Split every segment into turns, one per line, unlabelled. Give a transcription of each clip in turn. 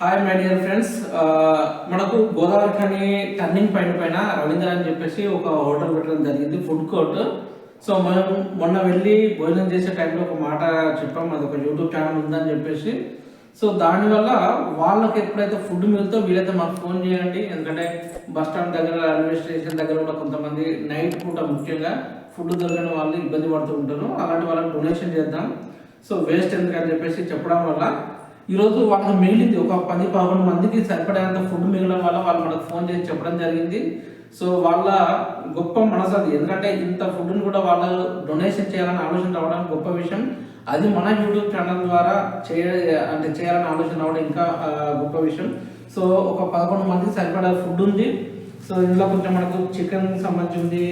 Hi my dear friends మనకు గోదావరి కానీ turning point పైన రవీంద్ర అని చెప్పేసి ఒక హోటల్ పెట్టడం జరిగింది ఫుడ్ కోర్ట్ సో మనం మొన్న వెళ్ళి భోజనం చేసే టైంలో ఒక మాట చెప్పాం అది ఒక యూట్యూబ్ ఛానల్ ఉందని చెప్పేసి. సో దానివల్ల వాళ్ళకి ఎప్పుడైతే ఫుడ్ మిగులుతో వీలైతే మాకు ఫోన్ చేయండి. ఎందుకంటే బస్ స్టాండ్ దగ్గర రైల్వే స్టేషన్ దగ్గర కూడా కొంతమంది నైట్ పూట ముఖ్యంగా ఫుడ్ దొరకని వాళ్ళు ఇబ్బంది పడుతూ ఉంటారు. అలాంటి వాళ్ళకి డొనేషన్ చేద్దాం. సో వేస్ట్ ఎందుకని చెప్పేసి చెప్పడం వల్ల ఈరోజు వాళ్ళకి మిగిలింది ఒక పది పదకొండు మందికి సరిపడేంత ఫుడ్ మిగలడం వల్ల వాళ్ళు మనకు ఫోన్ చేసి చెప్పడం జరిగింది. సో వాళ్ళ గొప్ప మనసు అది. ఎందుకంటే ఇంత ఫుడ్ని కూడా వాళ్ళు డొనేషన్ చేయాలని ఆలోచన రావడం గొప్ప విషయం. అది మన యూట్యూబ్ ఛానల్ ద్వారా చేయ అంటే చేయాలని ఆలోచన రావడం ఇంకా గొప్ప విషయం. సో ఒక పదకొండు మందికి సరిపడే ఫుడ్ ఉంది. సో ఇందులో కొంచెం మనకు చికెన్ సంబంధించి ఉంది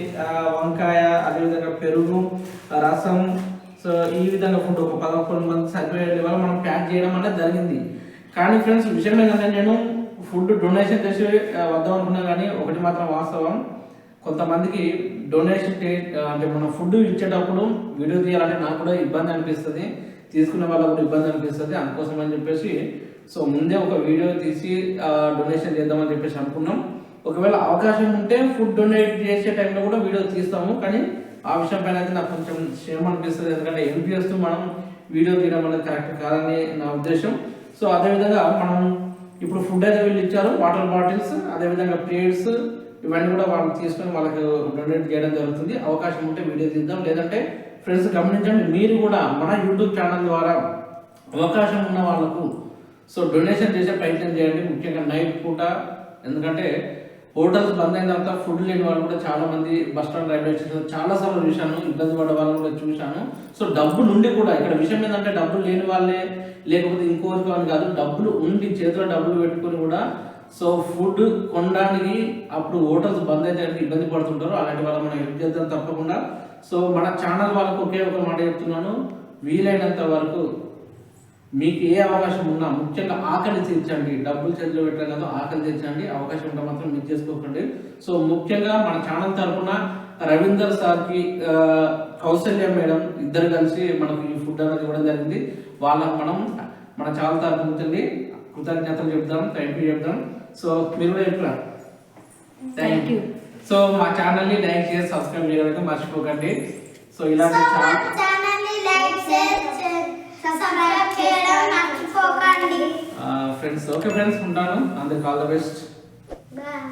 వంకాయ అదేవిధంగా పెరుగు రసం. సో ఈ విధంగా ఫుడ్ ఒక పదకొండు మంది సరిపోయే లెవెల్ మనం ప్యాక్ చేయడం అనేది జరిగింది. కానీ ఫ్రెండ్స్ విషయం ఏంటంటే నేను ఫుడ్ డొనేషన్ చేసి వద్దాం అనుకున్నా కానీ ఒకటి మాత్రం వాస్తవం. కొంతమందికి డొనేషన్ అంటే మనం ఫుడ్ ఇచ్చేటప్పుడు వీడియో తీయాలంటే నాకు కూడా ఇబ్బంది అనిపిస్తుంది. తీసుకునే వాళ్ళకు కూడా ఇబ్బంది అనిపిస్తుంది. అందుకోసం అని చెప్పేసి సో ముందే ఒక వీడియో తీసి డొనేషన్ చేద్దామని చెప్పేసి అనుకున్నాం. ఒకవేళ అవకాశం ఉంటే ఫుడ్ డొనేట్ చేసే టైంలో కూడా వీడియో తీస్తాము. కానీ ఆ విషయం పైన అయితే నాకు కొంచెం క్షేమం అనిపిస్తుంది. ఎందుకంటే ఎంపీ చేస్తూ మనం వీడియో తీయడం అనేది కరెక్ట్ కాదని నా ఉద్దేశం. సో అదేవిధంగా మనం ఇప్పుడు ఫుడ్ అయితే వీళ్ళు ఇచ్చారు. వాటర్ బాటిల్స్ అదేవిధంగా ప్లేట్స్ ఇవన్నీ కూడా వాళ్ళు తీసుకొని వాళ్ళకి డొనేట్ చేయడం జరుగుతుంది. అవకాశం ఉంటే వీడియో తీద్దాం. లేదంటే ఫ్రెండ్స్ గమనించండి మీరు కూడా మన యూట్యూబ్ ఛానల్ ద్వారా అవకాశం ఉన్న వాళ్ళకు సో డొనేషన్ చేసే ప్రయత్నం చేయండి. ముఖ్యంగా నైట్ పూట. ఎందుకంటే హోటల్స్ బంద్ అయిన తర్వాత ఫుడ్ లేని వాళ్ళు కూడా చాలా మంది బస్ స్టాండ్ రైల్వే స్టేషన్ చాలా సార్లు చూశాను ఇబ్బంది పడే వాళ్ళని కూడా చూశాను. సో డబ్బులు ఉండి కూడా ఇక్కడ విషయం ఏంటంటే డబ్బులు లేని వాళ్ళే లేకపోతే ఇంకోరికి అని కాదు డబ్బులు ఉండి చేతిలో డబ్బులు పెట్టుకొని కూడా సో ఫుడ్ కొనడానికి అప్పుడు హోటల్స్ బంద్ అయితే ఇబ్బంది పడుతుంటారు. అలాంటి వాళ్ళు మనం హెల్ప్ చేద్దాం తప్పకుండా. సో మన ఛానల్ వాళ్ళకు ఒకే ఒక మాట చెప్తున్నాను వీలైనంత వరకు మీకు ఏ అవకాశం ఉన్నా ముఖ్యంగా ఆకలి తీర్చండి. డబ్బులు చేతిలో పెట్టడం కాదు ఆకలి తీర్చండి. అవకాశం ఉంటే మాత్రం మిస్ చేసుకోకండి. సో ముఖ్యంగా మన ఛానల్ తరఫున రవీందర్ సార్కి కౌశల్య మేడం ఇద్దరు కలిసి మనకు ఈ ఫుడ్ అనేది ఇవ్వడం జరిగింది. వాళ్ళకి మనం మన ఛానల్ తరఫు నుంచి కృతజ్ఞతలు చెప్దాం థ్యాంక్ యూ చెప్దాం. సో మీరు కూడా చెప్పరా? థ్యాంక్ యూ సో మా ఛానల్ని లైక్ చేసి సబ్స్క్రైబ్ అయితే మర్చిపోకండి. సో ఇలాంటి చాలా
ఛానల్ని లైక్ షేర్ సబ్స్క్రైబ్ చేయడం మర్చిపోకండి.
ఫ్రెండ్స్ ఓకే ఫ్రెండ్స్ ఉంటాను. అందరికి ఆల్ ద బెస్ట్
బాయ్